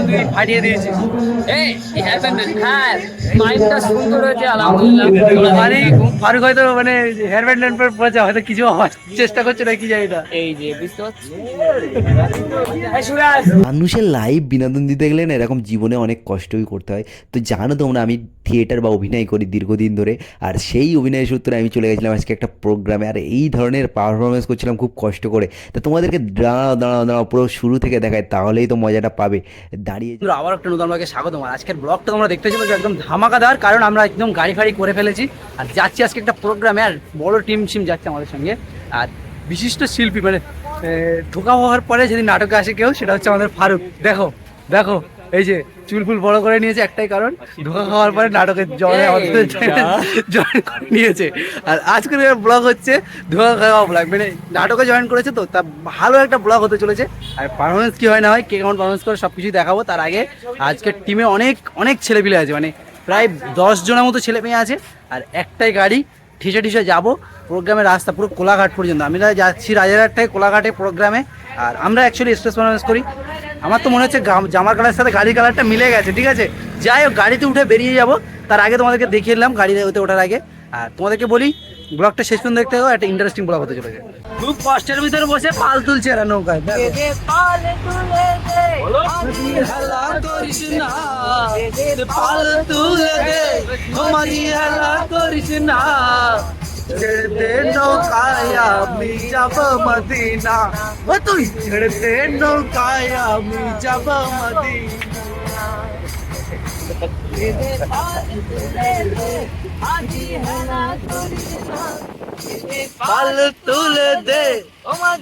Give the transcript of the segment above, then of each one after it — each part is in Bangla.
কিন্তু তুই ফাটিয়ে দিয়েছিস। এই হ্যাঁ মাইন্ডটা সুন্দর হয়েছে আলহামদুলিল্লাহ। মানে ফারুক হয়তো মানে হেয়ার ব্যান্ড ট্যান্ড পরেছে হয়তো কিছু হওয়ার চেষ্টা করছে না কি জানি না। এই যে বুঝতে পারছি মানুষের লাইভ বিনোদন দিতে গেলে না এরকম জীবনে অনেক কষ্টই করতে হয়। তো জানো তোমরা আমি থিয়েটার বা অভিনয় করি দীর্ঘদিন ধরে আর সেই অভিনয় সূত্রে আমি চলে গেছিলাম আজকে একটা প্রোগ্রামে আর এই ধরনের পারফরমেন্স করছিলাম খুব কষ্ট করে। তো তোমাদেরকে দাঁড়াও দাঁড়াও দাঁড়াও পুরো শুরু থেকে দেখায় তাহলেই তো মজাটা পাবে। দাঁড়িয়ে আবার একটা নতুন ব্লগে স্বাগত। আজকের ব্লগটা তোমরা দেখতে চলেছো একদম ধামাকাদার, কারণ আমরা একদম গাড়ি ফাড়ি করে ফেলেছি। আর যাচ্ছি আজকে একটা প্রোগ্রামে আর বড় টিম সিম যাচ্ছে আমাদের সঙ্গে। আর বিশিষ্ট শিল্পী মানে ঢোকা হওয়ার পরে যদি নাটকে আসে কেউ, সেটা হচ্ছে আমাদের ফারুক। দেখো দেখো এই যে চুল ফুল বড় করে নিয়েছে একটাই কারণ ঢোকা খাওয়ার পরে নাটকের জলে আমাদের জয়েন করে নিয়েছে। আর আজকের ব্লগ হচ্ছে ধোয়া খাওয়া ব্লগ মানে নাটকে জয়েন করেছে তো তা ভালো একটা ব্লগ হতে চলেছে। আর পারফরমেন্স কি হয় না হয় কে কেমন পারফরমেন্স করে সব কিছুই দেখাবো। তার আগে আজকের টিমে অনেক অনেক ছেলেপিলে আছে মানে প্রায় দশ জনের মতো ছেলে মেয়ে আছে। আর একটাই গাড়ি ঠিসে ঠিসে যাব। প্রোগ্রামের রাস্তা পুরো কোলাঘাট পর্যন্ত। আমি যাচ্ছি রাজারহাট থেকে কোলাঘাটে প্রোগ্রামে আর আমরা অ্যাকচুয়ালি স্টেজ পারফরমেন্স করি। আমার তো মনে হচ্ছে জামার কালারের সাথে গাড়ির কালারটা মিলে গেছে ঠিক আছে? যাই হোক গাড়িতে উঠে বেরিয়ে যাব। তার আগে তোমাদেরকে দেখিয়ে দিলাম গাড়িতে ওঠার আগে। আর তোমাদেরকে বলি ব্লগটা শেষ পর্যন্ত দেখতে হবে একটা ইন্টারেস্টিং ব্লগ হতে চলেছে। খুব কষ্টের ভিতরে বসে পাল তুলছে এরা নৌকায় দেখো। হেলা করিস না, পাল তুলে দে, তোমারই হেলা করিস না। নৌকায় আমি যাব মদিনা। ও তুই ছেড়ে দে নৌকায় আমি যাব পাল তুলে দে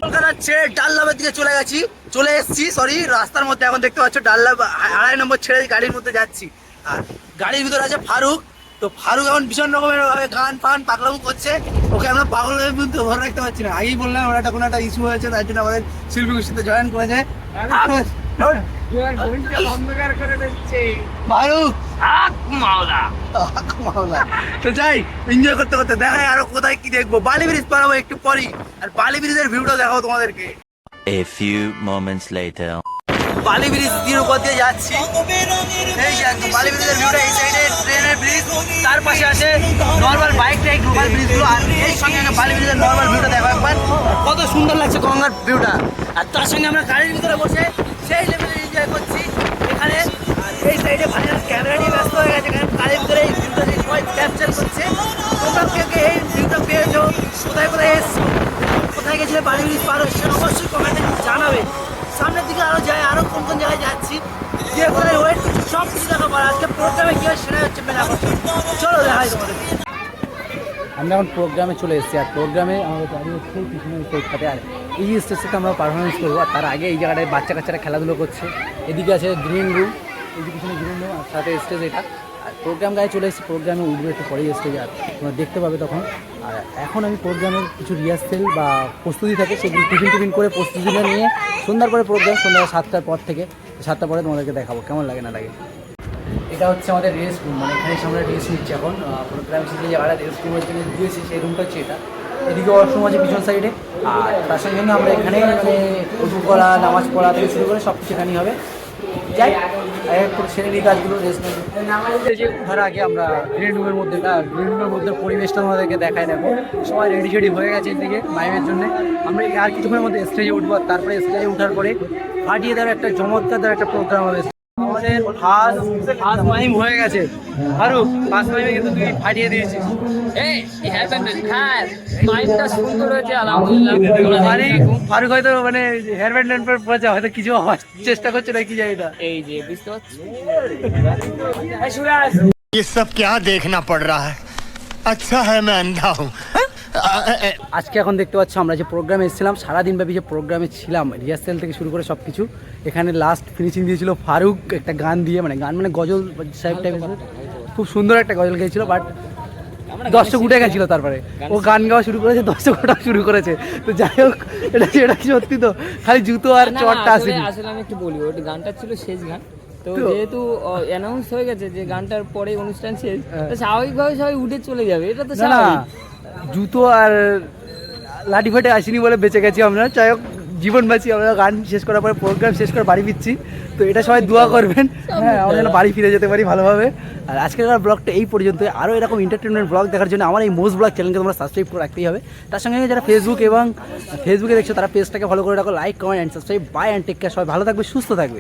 কলকাতা ছেড়ে ডাল্লাবের দিকে চলে গেছি চলে এসেছি সরি রাস্তার মধ্যে এখন দেখতে পাচ্ছ ডাল্লা আড়াই নম্বর ছেড়ে গাড়ির মধ্যে যাচ্ছি আর গাড়ির ভিতরে আছে ফারুক তো ফারুক এখন ভীষণ রকমের গান ফান পাগলামো করছে। ওকে আমরা পাগলের মধ্যে ধরে রাখতে পারছি না। আগেই বললাম, ওরা একটা কোনো একটা ইস্যু হয়েছে তার জন্য আমাদের শিল্পী গোষ্ঠীতে জয়েন করেছে। তো যাই এনজয় করতে করতে আরও কোথায় কি দেখব। বালি ব্রিজ একটু আর ব্রিজের তোমাদেরকে। A few moments later. Bally bridge দিয়ে উপর দিয়ে যাচ্ছি। এই একদম বালি ব্রিজের ভিউটা এই সাইডে ট্রেনের ব্রিজ তার পাশে আছে নর্মাল বাইক টাইক গ্লোবাল ব্রিজগুলো আর এই সঙ্গে বালি ব্রিজের নর্মাল ভিউটা দেখো একবার। কত সুন্দর লাগছে গঙ্গার ভিউটা আর তার সঙ্গে আমরা গাড়ির ভিতরে বসে সেই লেভেলে এনজয় করছি। এখানে এই সাইডে ভালো ক্যামেরা ওয়েট সব কিছু আজকে প্রোগ্রামে সেটা হচ্ছে মেলা চলো দেখাই তোমাদের। আমরা এখন প্রোগ্রামে চলে এসেছি। আর প্রোগ্রামে আমাদের গাড়ি হচ্ছে পিছনে স্টেজটাতে আর এই স্টেজটাতে আমরা পারফরমেন্স করব। আর তার আগে এই জায়গাটায় বাচ্চা কাচ্চারা খেলাধুলো করছে। এদিকে আছে গ্রিন রুম এদিকে পিছনে গ্রিন রুম আর সাথে স্টেজ এটা। আর প্রোগ্রাম গায়ে চলে এসেছি। প্রোগ্রামে উঠবে একটু পরেই স্টেজে আর তোমরা দেখতে পাবে তখন। আর এখন আমি প্রোগ্রামের কিছু রিহার্সেল বা প্রস্তুতি থাকে, সেগুলো টিফিন টিফিন করে প্রস্তুতিটা নিয়ে, সন্ধ্যার পরে প্রোগ্রাম সন্ধ্যা সাতটার পর থেকে। সাতটার পরে তোমাদেরকে দেখাবো, কেমন লাগে না লাগে। এটা হচ্ছে আমাদের রেস্ট রুম মানে এখানে আমরা রেস্ট নিচ্ছি এখন। প্রোগ্রাম শেষে যে জায়গাটা রেস্ট রুমের জন্য দিয়েছি, সেই রুমটা হচ্ছে এটা। এদিকে ওয়াশরুম আছে পিছন সাইডে আর তার সঙ্গে আমরা এখানে মানে উঠু করা, নামাজ পড়া থেকে শুরু করে সব কিছু এখানেই হবে। যাই যে আগে আমরা গ্রিন মধ্যে মধ্যে পরিবেশটা আমাদেরকে সবাই রেডি হয়ে গেছে এদিকে আমরা আর কিছুক্ষণের মধ্যে স্টেজে উঠবো তারপরে স্টেজে উঠার পরে ফাটিয়ে দেওয়ার একটা চমৎকার একটা প্রোগ্রাম হবে। আমাদের ফার্স্ট ফার্স্ট মাইম হয়ে গেছে ফারুক ফার্স্ট মাইমে কিন্তু তুই ফাটিয়ে দিয়েছিস এই হেয়ার ব্যান্ড হ্যাঁ মাইন্ডটা সুন্দর হয়েছে আলহামদুলিল্লাহ মানে ফারুক হয়তো মানে হেয়ার ব্যান্ড ট্যান্ড পরেছে হয়তো কিছু হওয়ার চেষ্টা করছে না কি জানি না এই যে বুঝতে পারছি ये सब क्या देखना पड़ रहा है अच्छा है मैं अंधा हूँ আজকে এখন দেখতে পাচ্ছ আমরা যে প্রোগ্রামে এসেছিলাম সারাদিন ব্যাপী যে প্রোগ্রামে ছিলাম রিহার্সেল থেকে শুরু করে সব কিছু এখানে লাস্ট ফিনিশিং দিয়েছিল ফারুক একটা গান দিয়ে মানে গান মানে গজল সাহেব টাইপের খুব সুন্দর একটা গজল গেয়েছিল বাট দর্শক উঠে গেছিল তারপরে। ও গান গাওয়া শুরু করেছে দর্শক ওঠা শুরু করেছে। তো যাই হোক এটা এটা কি সত্যি তো? খালি জুতো আর চটটা আসেনি। আসলে আমি একটু বলি ওই গানটা ছিল শেষ গান। তো যেহেতু অ্যানাউন্স হয়ে গেছে যে গানটার পরে অনুষ্ঠান শেষ হ্যাঁ। স্বাভাবিকভাবে সবাই উঠে চলে যাবে এটা তো স্বাভাবিক। জুতো আর লাঠি ফাটে আসেনি বলে বেঁচে গেছি আমরা। যাই হোক, জীবন বাঁচি, আমরা গান শেষ করার পরে প্রোগ্রাম শেষ করে বাড়ি ফিরছি। তো এটা সবাই দোয়া করবেন। হ্যাঁ আমরা যেন বাড়ি ফিরে যেতে পারি ভালোভাবে। আর আজকের ব্লগটা এই পর্যন্ত আরও এরকম এন্টারটেনমেন্ট ব্লগ দেখার জন্য আমার এই মোস্ট ব্লগ চ্যানেলকে তোমরা সাবস্ক্রাইব করে রাখতেই হবে। তার সঙ্গে যারা ফেসবুক এবং ফেসবুকে দেখছ, তারা পেজটাকে ফলো করে রাখো। Like comment and subscribe bye and take care সবাই ভালো থাকবে, সুস্থ থাকবে।